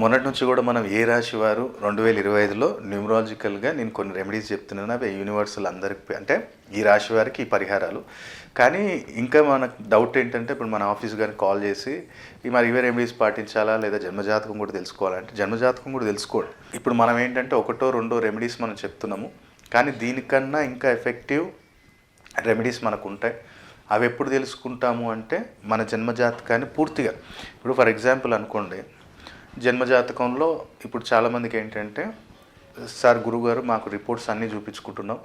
మొన్నటి నుంచి కూడా మనం ఏ రాశి వారు రెండు వేల ఇరవై ఐదులో న్యూమరాలజికల్గా నేను కొన్ని రెమెడీస్ చెప్తున్నాను. అవి యూనివర్సల్ అందరికి అంటే ఈ రాశి వారికి ఈ పరిహారాలు. కానీ ఇంకా మనకు డౌట్ ఏంటంటే ఇప్పుడు మన ఆఫీస్ గారికి కాల్ చేసి ఈ మరి ఇవే రెమెడీస్ పాటించాలా? లేదా జన్మజాతకం కూడా తెలుసుకోవాలంటే జన్మజాతకం కూడా తెలుసుకోండి. ఇప్పుడు మనం ఏంటంటే ఒకటో రెండో రెమెడీస్ మనం చెప్తున్నాము. కానీ దీనికన్నా ఇంకా ఎఫెక్టివ్ రెమెడీస్ మనకు ఉంటాయి. అవి ఎప్పుడు తెలుసుకుంటాము అంటే మన జన్మజాతకాన్ని పూర్తిగా. ఇప్పుడు ఫర్ ఎగ్జాంపుల్ అనుకోండి జన్మజాతకంలో ఇప్పుడు చాలామందికి ఏంటంటే సార్ గురుగారు మాకు రిపోర్ట్స్ అన్నీ చూపించుకుంటున్నాం.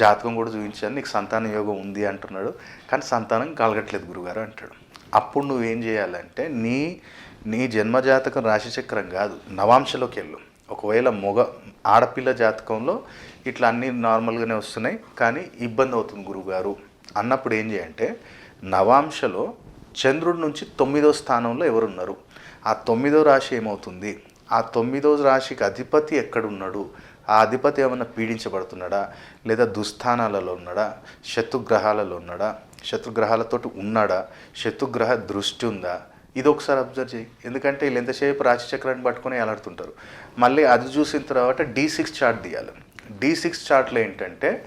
జాతకం కూడా చూపించాను నీకు సంతాన యోగం ఉంది అంటున్నాడు. కానీ సంతానం కలగట్లేదు గురుగారు అంటాడు. అప్పుడు నువ్వేం చేయాలంటే నీ నీ జన్మజాతకం రాశిచక్రం కాదు నవాంశలోకి వెళ్ళు. ఒకవేళ మొగ ఆడపిల్ల జాతకంలో ఇట్లా అన్నీ నార్మల్గానే వస్తున్నాయి కానీ ఇబ్బంది అవుతుంది గురుగారు. అన్నప్పుడు ఏం చేయంటే నవాంశలో చంద్రుడి నుంచి తొమ్మిదో స్థానంలో ఎవరున్నారు? ఆ తొమ్మిదో రాశి ఏమవుతుంది? ఆ తొమ్మిదో రాశికి అధిపతి ఎక్కడున్నాడు? ఆ అధిపతి ఏమైనా పీడించబడుతున్నాడా? లేదా దుస్థానాలలో ఉన్నాడా? శత్రుగ్రహాలలో ఉన్నాడా? శత్రుగ్రహాలతోటి ఉన్నాడా? శత్రుగ్రహ దృష్టి ఉందా? ఇది ఒకసారి అబ్జర్వ్ చేయి. ఎందుకంటే వీళ్ళు ఎంతసేపు రాశిచక్రాన్ని పట్టుకొని ఎలాడుతుంటారు మళ్ళీ అది చూసిన తర్వాత డీ సిక్స్ చార్ట్ తీయాలి డీ సిక్స్ చార్ట్లో ఏంటంటే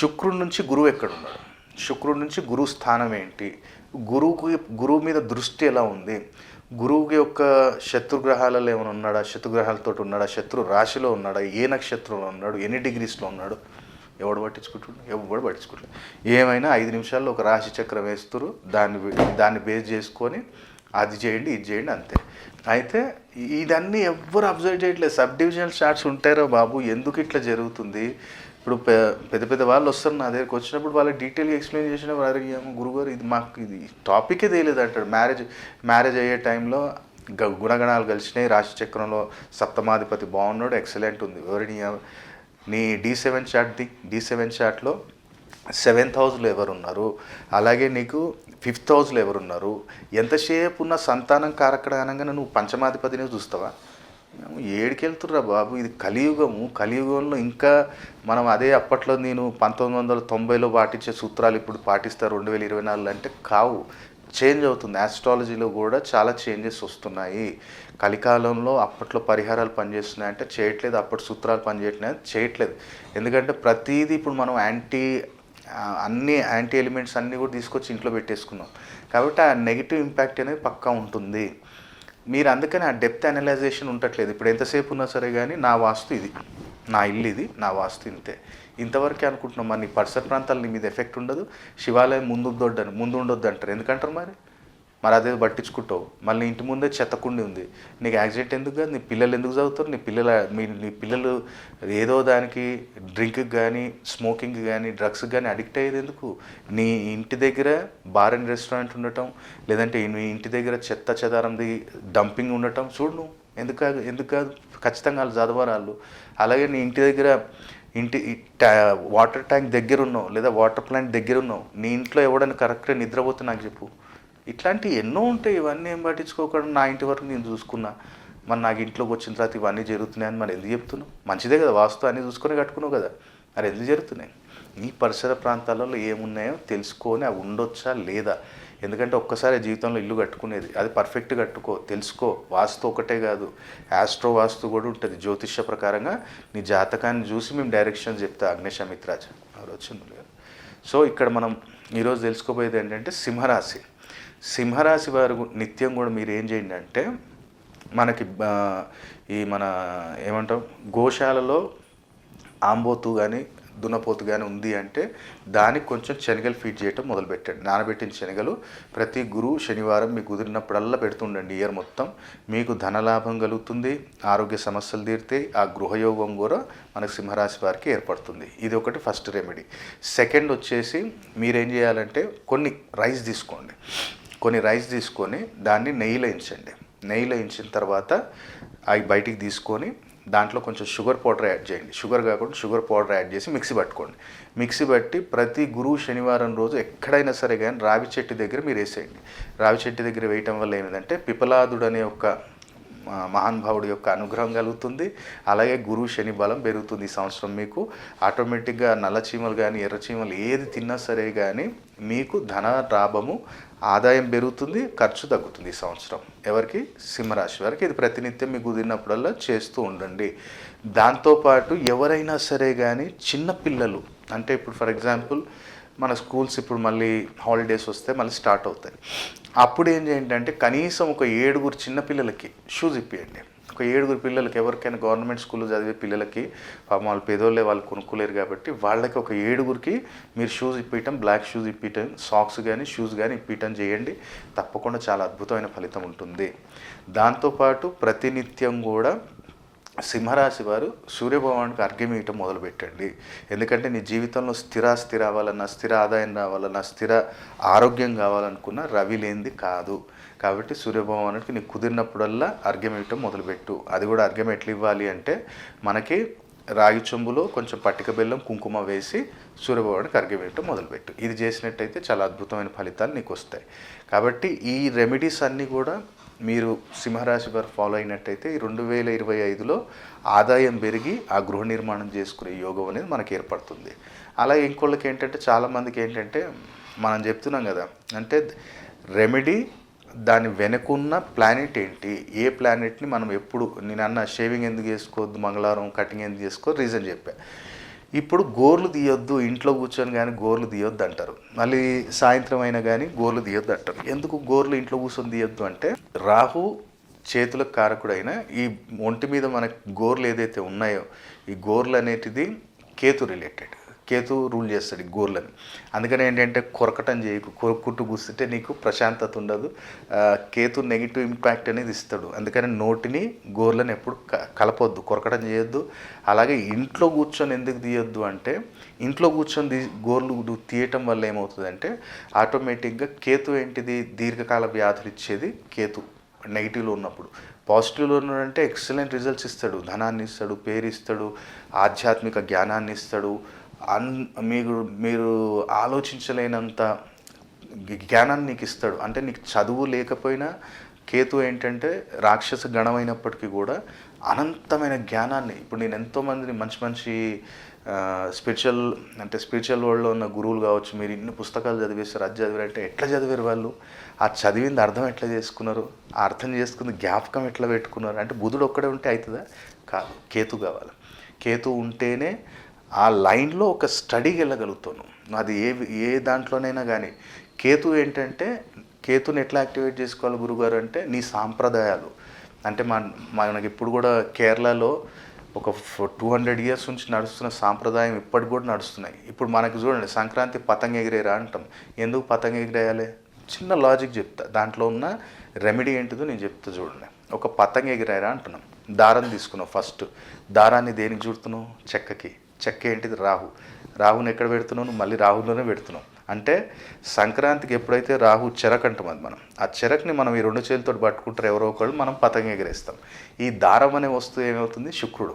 శుక్రుడి నుంచి గురువు ఎక్కడున్నాడు? శుక్రుడి నుంచి గురువు స్థానం ఏంటి? గురువుకి గురువు మీద దృష్టి ఎలా ఉంది? గురువుకి యొక్క శత్రుగ్రహాలలో ఏమైనా ఉన్నాడా? శత్రుగ్రహాలతో ఉన్నాడా? శత్రు రాశిలో ఉన్నాడా? ఏ నక్షత్రంలో ఉన్నాడు? ఎన్ని డిగ్రీస్లో ఉన్నాడు? ఎవడు పట్టించుకుంటున్నాడు ఎవడు పట్టించుకుంటాడు ఏమైనా ఐదు నిమిషాల్లో ఒక రాశి చక్రం వేస్తారు దాన్ని దాన్ని బేస్ చేసుకొని అది చేయండి ఇది చేయండి అంతే. అయితే ఇదన్నీ ఎవ్వరు అబ్జర్వ్ చేయట్లేదు. సబ్ డివిజనల్ చార్ట్స్ ఉంటారో బాబు? ఎందుకు ఇట్లా జరుగుతుంది? ఇప్పుడు పె- పెద్ద పెద్ద వాళ్ళు వస్తారు నా దగ్గరికి వచ్చినప్పుడు వాళ్ళకి డీటెయిల్గా ఎక్స్ప్లెయిన్ చేసిన అడిగాము గురుగారు ఇది మాకు ఇది టాపికే తెలియదు అంటాడు. మ్యారేజ్ మ్యారేజ్ అయ్యే టైంలో గ- గుణగణాలు కలిసినాయి. రాశిచక్రంలో సప్తమాధిపతి బాగున్నాడు ఎక్సలెంట్ ఉంది. ఎవరిని నీ డి సెవెన్ చార్ట్ ది డి సెవెన్ చార్ట్లో సెవెంత్ హౌస్లో ఎవరున్నారు? అలాగే నీకు ఫిఫ్త్ హౌస్లో ఎవరున్నారు? ఎంతసేపు ఉన్న సంతానం కారక్కడ అనగానే నువ్వు పంచమాధిపతిని చూస్తావా? ఏడికెళ్తుర్రా బాబు. ఇది కలియుగము. కలియుగంలో ఇంకా మనం అదే అప్పట్లో నేను పంతొమ్మిది వందల తొంభైలో పాటించే సూత్రాలు ఇప్పుడు పాటిస్తారు. రెండు వేల ఇరవై నాలుగులో అంటే కావు. చేంజ్ అవుతుంది. ఆస్ట్రాలజీలో కూడా చాలా చేంజెస్ వస్తున్నాయి. కలికాలంలో అప్పట్లో పరిహారాలు పనిచేస్తున్నాయి అంటే చేయట్లేదు. అప్పటి సూత్రాలు పనిచేయట్లేదు. చేయట్లేదు. ఎందుకంటే ప్రతిదీ ఇప్పుడు మనం యాంటీ అన్ని యాంటీ ఎలిమెంట్స్ అన్నీ కూడా తీసుకొచ్చి ఇంట్లో పెట్టేసుకున్నాం. కాబట్టి ఆ నెగిటివ్ ఇంపాక్ట్ అనేది పక్కా ఉంటుంది. మీరు అందుకని ఆ డెప్త్ అనలైజేషన్ ఉండట్లేదు. ఇప్పుడు ఎంతసేపు ఉన్నా సరే కానీ నా వాస్తు ఇది. నా ఇల్లు ఇది నా వాస్తు ఇంతే. ఇంతవరకే అనుకుంటున్నాం మరి నీ పరిసర ప్రాంతాలు నీ మీద ఎఫెక్ట్ ఉండదు. శివాలయం ముందు ఉండొద్దని ముందు ఉండొద్దు అంటారు ఎందుకంటారు మరి? మరి అదే పట్టించుకుంటావు. మళ్ళీ ఇంటి ముందే చెత్తకుండి ఉంది. నీకు యాక్సిడెంట్ ఎందుకు కాదు? నీ పిల్లలు ఎందుకు చదువుతారు? నీ పిల్లల మీ నీ పిల్లలు ఏదో దానికి డ్రింక్కి కానీ స్మోకింగ్ కానీ డ్రగ్స్కి కానీ అడిక్ట్ అయ్యేది ఎందుకు? నీ ఇంటి దగ్గర బార్ అండ్ రెస్టారెంట్ ఉండటం లేదంటే నీ ఇంటి దగ్గర చెత్త చెదారంది డంపింగ్ ఉండటం చూడు నువ్వు. ఎందుకు కాదు? ఎందుకు కాదు? ఖచ్చితంగా వాళ్ళు చదవరు వాళ్ళు. అలాగే నీ ఇంటి దగ్గర ఇంటి ట్యా- వాటర్ ట్యాంక్ దగ్గర ఉన్నావు లేదా వాటర్ ప్లాంట్ దగ్గర ఉన్నావు. నీ ఇంట్లో ఎవడని కరెక్ట్గా నిద్రపోతే నాకు చెప్పు. ఇట్లాంటివి ఎన్నో ఉంటాయి ఇవన్నీ ఏం పట్టించుకోకుండా నా ఇంటి వరకు నేను చూసుకున్నా. మరి నాకు ఇంట్లోకి వచ్చిన తర్వాత ఇవన్నీ జరుగుతున్నాయని మరి ఎందుకు చెప్తున్నావు? మంచిదే కదా వాస్తు అన్నీ చూసుకొని కట్టుకున్నావు కదా. మరి ఎందుకు జరుగుతున్నాయి? నీ పరిసర ప్రాంతాలలో ఏమున్నాయో తెలుసుకొని అవి ఉండొచ్చా లేదా? ఎందుకంటే ఒక్కసారి జీవితంలో ఇల్లు కట్టుకునేది అది పర్ఫెక్ట్ కట్టుకో తెలుసుకో. వాస్తు ఒకటే కాదు ఆస్ట్రో వాస్తు కూడా ఉంటుంది. జ్యోతిష్య ప్రకారంగా నీ జాతకాన్ని చూసి మేము డైరెక్షన్ చెప్తా అగ్నేష మిత్రాజ్ ఎవరు వచ్చింది లేదు సో ఇక్కడ మనం ఈరోజు తెలుసుకోబోయేది ఏంటంటే సింహరాశి. సింహరాశి వారు నిత్యం కూడా మీరు ఏం చేయండి అంటే మనకి ఈ మన ఏమంటాం గోశాలలో ఆంబోతు కానీ దున్నపోతు కానీ ఉంది అంటే దానికి కొంచెం శనగలు ఫీడ్ చేయటం మొదలుపెట్టండి. నానబెట్టిన శనగలు ప్రతి గురువు శనివారం మీకు కుదిరినప్పుడల్లా పెడుతుండండి. ఇయర్ మొత్తం మీకు ధనలాభం కలుగుతుంది ఆరోగ్య సమస్యలు తీరితే ఆ గృహయోగం కూడా మనకు సింహరాశి వారికి ఏర్పడుతుంది. ఇది ఒకటి ఫస్ట్ రెమెడీ. సెకండ్ వచ్చేసి మీరేం చేయాలంటే కొన్ని రైస్ తీసుకోండి. కొన్ని రైస్ తీసుకొని దాన్ని నెయ్యిలో వేయించండి నెయ్యిలో వేయించిన తర్వాత అవి బయటికి తీసుకొని దాంట్లో కొంచెం షుగర్ పౌడర్ యాడ్ చేయండి. షుగర్ కాకుండా షుగర్ పౌడర్ యాడ్ చేసి మిక్సీ పట్టుకోండి. మిక్సీ పట్టి ప్రతి గురువు శనివారం రోజు ఎక్కడైనా సరే కానీ రావి చెట్టు దగ్గర మీరు వేసేయండి. రావి చెట్టు దగ్గర వేయటం వల్ల ఏమిటంటే పిపలాదుడు అనే ఒక మహానుభావుడి యొక్క అనుగ్రహం కలుగుతుంది. అలాగే గురువు శని బలం పెరుగుతుంది ఈ సంవత్సరం మీకు. ఆటోమేటిక్గా నల్ల చీమలు కానీ ఎర్ర చీమలు ఏది తిన్నా సరే కానీ మీకు ధన లాభము ఆదాయం పెరుగుతుంది ఖర్చు తగ్గుతుంది ఈ సంవత్సరం. ఎవరికి? సింహరాశి వారికి. ఇది ప్రతినిత్యం మీకు కుదిరినప్పుడల్లా చేస్తూ ఉండండి. దాంతోపాటు ఎవరైనా సరే కానీ చిన్నపిల్లలు అంటే ఇప్పుడు ఫర్ ఎగ్జాంపుల్ మన స్కూల్స్ ఇప్పుడు మళ్ళీ హాలిడేస్ వస్తే మళ్ళీ స్టార్ట్ అవుతాయి. అప్పుడు ఏం చేయండి అంటే కనీసం ఒక ఏడుగురు చిన్న పిల్లలకి షూస్ ఇప్పియండి. ఒక ఏడుగురు పిల్లలకి ఎవరికైనా గవర్నమెంట్ స్కూల్లో చదివే పిల్లలకి పాపం వాళ్ళు పేదోళ్ళే వాళ్ళు కొనుక్కోలేరు కాబట్టి వాళ్ళకి ఒక ఏడుగురికి మీరు షూస్ ఇప్పించడం బ్లాక్ షూస్ ఇప్పించడం సాక్స్ కానీ షూస్ కానీ ఇప్పించడం చేయండి. తప్పకుండా చాలా అద్భుతమైన ఫలితం ఉంటుంది. దాంతోపాటు ప్రతినిత్యం కూడా సింహరాశి వారు సూర్యభగవానికి అర్ఘ్యం ఇవ్వటం మొదలుపెట్టండి. ఎందుకంటే నీ జీవితంలో స్థిర స్థిర అవ్వాలన్నా స్థిర ఆదాయం రావాలన్నా స్థిర ఆరోగ్యం కావాలనుకున్న రవి లేనిది కాదు. కాబట్టి సూర్యభగవానుడికి నీకు కుదిరినప్పుడల్లా అర్ఘ్యం ఇవ్వటం మొదలుపెట్టు. అది కూడా అర్ఘ్యం ఎట్లా ఇవ్వాలి అంటే మనకి రాగి చెంబులో కొంచెం పట్టిక బెల్లం కుంకుమ వేసి సూర్యభగవానికి అర్ఘ్యం ఇవ్వటం మొదలుపెట్టు. ఇది చేసినట్టయితే చాలా అద్భుతమైన ఫలితాలు నీకు వస్తాయి. కాబట్టి ఈ రెమెడీస్ అన్నీ కూడా మీరు సింహరాశి వారు ఫాలో అయినట్టయితే రెండు వేల ఇరవై ఐదులో ఆదాయం పెరిగి ఆ గృహ నిర్మాణం చేసుకునే యోగం అనేది మనకి ఏర్పడుతుంది. అలాగే ఇంకోళ్ళకి ఏంటంటే చాలామందికి ఏంటంటే మనం చెప్తున్నాం కదా అంటే రెమెడీ దాని వెనుకున్న ప్లానెట్ ఏంటి? ఏ ప్లానెట్ని మనం ఎప్పుడు నేను అన్న షేవింగ్ ఎందుకు చేసుకోవద్దు మంగళవారం కటింగ్ ఎందుకు చేసుకో రీజన్ చెప్పాను ఇప్పుడు గోర్లు తీయొద్దు ఇంట్లో కూర్చొని కానీ గోర్లు తీయొద్దు అంటారు. మళ్ళీ సాయంత్రం అయినా కానీ గోర్లు తీయొద్దు అంటారు. ఎందుకు గోర్లు ఇంట్లో కూర్చొని తీయొద్దు అంటే రాహు చేతులకు కారకుడైన ఈ ఒంటి మీద మనకు గోర్లు ఏదైతే ఉన్నాయో ఈ గోర్లు అనేటిది కేతు రిలేటెడ్ కేతు రూల్ చేస్తాడు గోర్లని. అందుకని ఏంటంటే కొరకటం చేయకు కొరుక్కుంటూ కూర్చుంటే నీకు ప్రశాంతత ఉండదు. కేతు నెగిటివ్ ఇంపాక్ట్ అనేది ఇస్తాడు. అందుకని నోటిని గోర్లను ఎప్పుడు క- కలపొద్దు కొరకటం చేయొద్దు. అలాగే ఇంట్లో కూర్చొని ఎందుకు తీయొద్దు అంటే ఇంట్లో కూర్చొని తీ గోర్లు తీయటం వల్ల ఏమవుతుందంటే ఆటోమేటిక్గా కేతు ఏంటిది? దీర్ఘకాల వ్యాధులు ఇచ్చేది కేతు నెగిటివ్లో ఉన్నప్పుడు. పాజిటివ్లో ఉన్నాడంటే ఎక్సలెంట్ రిజల్ట్స్ ఇస్తాడు. ధనాన్ని ఇస్తాడు పేరు ఇస్తాడు ఆధ్యాత్మిక జ్ఞానాన్ని ఇస్తాడు అన్ మీరు మీరు ఆలోచించలేనంత జ్ఞానాన్ని నీకు ఇస్తాడు. అంటే నీకు చదువు లేకపోయినా కేతు ఏంటంటే రాక్షస గణమైనప్పటికీ కూడా అనంతమైన జ్ఞానాన్ని. ఇప్పుడు నేను ఎంతోమందిని మంచి మంచి స్పిరిచువల్ అంటే స్పిరిచువల్ వరల్డ్లో ఉన్న గురువులు కావచ్చు మీరు ఇన్ని పుస్తకాలు చదివేస్తారు అది చదివారంటే ఎట్లా చదివారు వాళ్ళు? ఆ చదివింది అర్థం ఎట్లా చేసుకున్నారు? ఆ అర్థం చేసుకుంది జ్ఞాపకం ఎట్లా పెట్టుకున్నారు? అంటే బుధుడు ఒక్కడే ఉంటే అవుతుందా? కాదు కేతు కావాలి. కేతు ఉంటేనే ఆ లైన్లో ఒక స్టడీకి వెళ్ళగలుగుతాను. అది ఏ ఏ దాంట్లోనైనా కానీ కేతు ఏంటంటే కేతుని ఎట్లా యాక్టివేట్ చేసుకోవాలి గురుగారు అంటే నీ సాంప్రదాయాలు. అంటే మా మనకి ఇప్పుడు కూడా కేరళలో ఒక టూ హండ్రెడ్ ఇయర్స్ నుంచి నడుస్తున్న సాంప్రదాయం ఇప్పటికి కూడా నడుస్తున్నాయి. ఇప్పుడు మనకి చూడండి సంక్రాంతి పతంగ ఎగిరేరా అంటాం. ఎందుకు పతంగ ఎగిరేయాలి? చిన్న లాజిక్ చెప్తా. దాంట్లో ఉన్న రెమెడీ ఏంటిదో నేను చెప్తా చూడండి. ఒక పతంగ ఎగిరేరా అంటున్నాం. దారం తీసుకున్నావు ఫస్ట్. దారాన్ని దేనికి చుడుతున్నావు? చెక్కకి. చెక్క ఏంటిది? రాహు. రాహుని ఎక్కడ పెడుతున్నావు? నువ్వు మళ్ళీ రాహులోనే పెడుతున్నావు. అంటే సంక్రాంతికి ఎప్పుడైతే రాహు చెరక్ అంటాం అది మనం ఆ చెరక్ని మనం ఈ రెండు చేతులతో పట్టుకుంటారు ఎవరో ఒకళ్ళు మనం పతంగ ఎగరేస్తాం. ఈ దారం అనే వస్తువు ఏమవుతుంది? శుక్రుడు.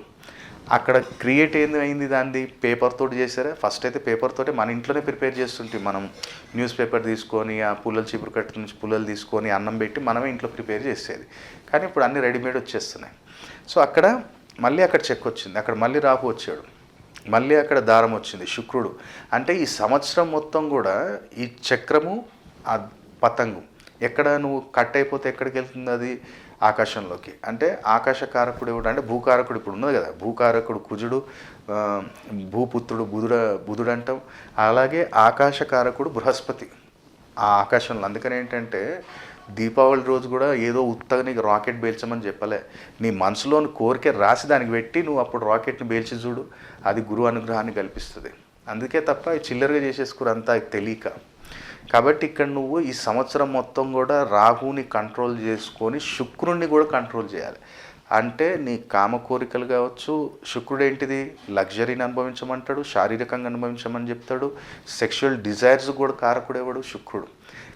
అక్కడ క్రియేట్ ఏంది అయింది దాన్ని? పేపర్ తోటి చేశారా? ఫస్ట్ అయితే పేపర్ తోటి మన ఇంట్లోనే ప్రిపేర్ చేస్తుంటే మనం న్యూస్ పేపర్ తీసుకొని ఆ పుల్లల చీపురు కట్ట నుంచి పుల్లలు తీసుకొని అన్నం పెట్టి మనమే ఇంట్లో ప్రిపేర్ చేసేది. కానీ ఇప్పుడు అన్ని రెడీమేడ్ వచ్చేస్తున్నాయి. సో అక్కడ మళ్ళీ అక్కడ చెక్ వచ్చింది. అక్కడ మళ్ళీ రాహు వచ్చాడు. మళ్ళీ అక్కడ దారం వచ్చింది శుక్రుడు. అంటే ఈ సంవత్సరం మొత్తం కూడా ఈ చక్రము ఆ పతంగు. ఎక్కడ నువ్వు కట్ అయిపోతే ఎక్కడికి వెళ్తుంది అది? ఆకాశంలోకి. అంటే ఆకాశకారకుడు ఎవడు? అంటే భూకారకుడు ఇప్పుడు ఉన్నది కదా. భూకారకుడు కుజుడు భూపుత్రుడు బుధుడ బుధుడు అంటాం అలాగే ఆకాశకారకుడు బృహస్పతి. ఆ ఆకాశంలో. అందుకని ఏంటంటే దీపావళి రోజు కూడా ఏదో ఉత్తగా నీకు రాకెట్ పేల్చమని చెప్పలే. నీ మనసులోని కోరిక రాసి దానికి పెట్టి నువ్వు అప్పుడు రాకెట్ని పేల్చి చూడు అది గురువు అనుగ్రహాన్ని కల్పిస్తుంది. అందుకే తప్ప చిల్లరగా చేసేసుకోరు అంతా తెలియక. కాబట్టి ఇక్కడ నువ్వు ఈ సంవత్సరం మొత్తం కూడా రాహుని కంట్రోల్ చేసుకొని శుక్రుణ్ణి కూడా కంట్రోల్ చేయాలి. అంటే నీ కామ కోరికలు కావచ్చు శుక్రుడు ఏంటిది? లగ్జరీని అనుభవించమంటాడు శారీరకంగా అనుభవించమని చెప్తాడు సెక్షువల్ డిజైర్స్ కూడా కారకుడేవాడు శుక్రుడు.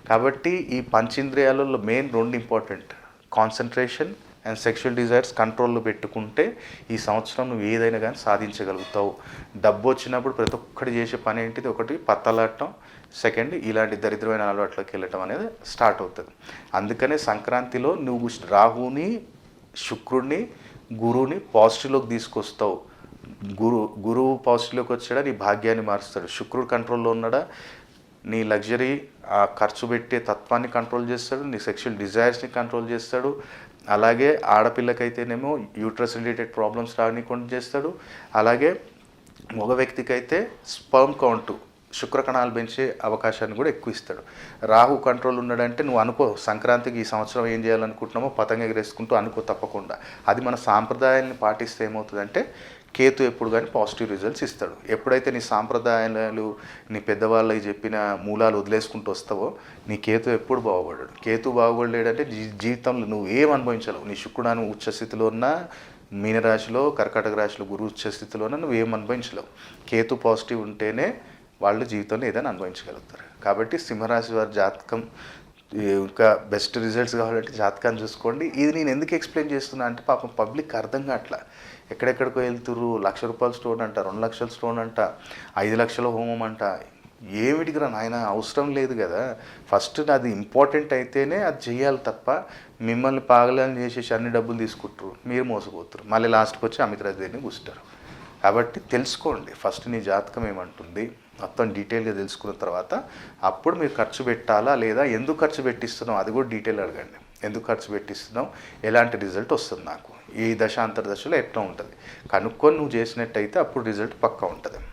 కాబట్టి ఈ పంచేంద్రియాలలో మెయిన్ రెండు important concentration and sexual desires కంట్రోల్లో పెట్టుకుంటే ఈ సంవత్సరం నువ్వు ఏదైనా కానీ సాధించగలుగుతావు. డబ్బు వచ్చినప్పుడు ప్రతి ఒక్కటి చేసే పని ఏంటిది? ఒకటి పత్తలాడటం. సెకండ్ ఇలాంటి దరిద్రమైన అలవాట్లోకి వెళ్ళటం అనేది స్టార్ట్ అవుతుంది. అందుకనే సంక్రాంతిలో నువ్వు రాహుని శుక్రుడిని గురువుని పాజిటివ్లోకి తీసుకొస్తావు. గురు గురువు పాజిటివ్లోకి వచ్చాడా? నీ భాగ్యాన్ని మారుస్తాడు. శుక్రుడు కంట్రోల్లో ఉన్నాడా? నీ లగ్జరీ ఆ ఖర్చు పెట్టే తత్వాన్ని కంట్రోల్ చేస్తాడు నీ సెక్షువల్ డిజైర్స్ని కంట్రోల్ చేస్తాడు. అలాగే ఆడపిల్లకైతేనేమో యూట్రస్ రిలేటెడ్ ప్రాబ్లమ్స్ రానికుండా చేస్తాడు. అలాగే మగ వ్యక్తికి అయితే స్పర్మ్ కౌంటు శుక్రకణాలు పెంచే అవకాశాన్ని కూడా ఎక్కువ ఇస్తాడు. రాహు కంట్రోల్ ఉన్నాడంటే నువ్వు అనుకో సంక్రాంతికి ఈ సంవత్సరం ఏం చేయాలనుకుంటున్నామో పతంగ ఎగరేసుకుంటూ అనుకో తప్పకుండా. అది మన సాంప్రదాయాన్ని పాటిస్తే ఏమవుతుందంటే కేతు ఎప్పుడు కానీ పాజిటివ్ రిజల్ట్స్ ఇస్తాడు. ఎప్పుడైతే నీ సాంప్రదాయాలు నీ పెద్దవాళ్ళకి చెప్పిన మూలాలు వదిలేసుకుంటూ వస్తావో నీ కేతు ఎప్పుడు బాగుపడాడు. కేతు బాగుపడలేడంటే జీ- జీవితంలో నువ్వు ఏం అనుభవించలేవు. నీ శుక్రుడాను ఉచ్చస్థితిలో ఉన్నా మీనరాశిలో కర్కాటక రాశిలో గురు ఉచ్చస్థితిలోన నువ్వు ఏం అనుభవించలేవు. కేతు పాజిటివ్ ఉంటేనే వాళ్ళు జీవితంలో ఏదైనా అనుభవించగలుగుతారు. కాబట్టి సింహరాశి వారి జాతకం ఇంకా బెస్ట్ రిజల్ట్స్ కావాలంటే జాతకాన్ని చూసుకోండి. ఇది నేను ఎందుకు ఎక్స్ప్లెయిన్ చేస్తున్నా అంటే పాపం పబ్లిక్ అర్థం కావట్లా. ఎక్కడెక్కడికో వెళ్తుర్రు లక్ష రూపాయల స్టోన్ అంట రెండు లక్షల స్టోన్ అంట ఐదు లక్షల హోమం అంట. ఏమిటికి రా నాయన అవసరం లేదు కదా. ఫస్ట్ అది ఇంపార్టెంట్ అయితేనే అది చేయాలి తప్ప మిమ్మల్ని పాగలని చేసేసి అన్ని డబ్బులు తీసుకుంటారు మీరు మోసపోతారు మళ్ళీ లాస్ట్కి వచ్చి అమితరాజ్ దేన్ని కూర్చుంటారు కాబట్టి తెలుసుకోండి. ఫస్ట్ నీ జాతకం ఏమంటుంది? మొత్తం డీటెయిల్గా తెలుసుకున్న తర్వాత అప్పుడు మీరు ఖర్చు పెట్టాలా లేదా ఎందుకు ఖర్చు పెట్టిస్తున్నాం అది కూడా డీటెయిల్ అడగండి. ఎందుకు ఖర్చు పెట్టిస్తున్నాం ఎలాంటి రిజల్ట్ వస్తుంది నాకు? ఈ దశ దశలో ఎట్లా ఉంటుంది? కనుక్కొని నువ్వు చేసినట్టయితే అప్పుడు రిజల్ట్ పక్కా ఉంటుంది.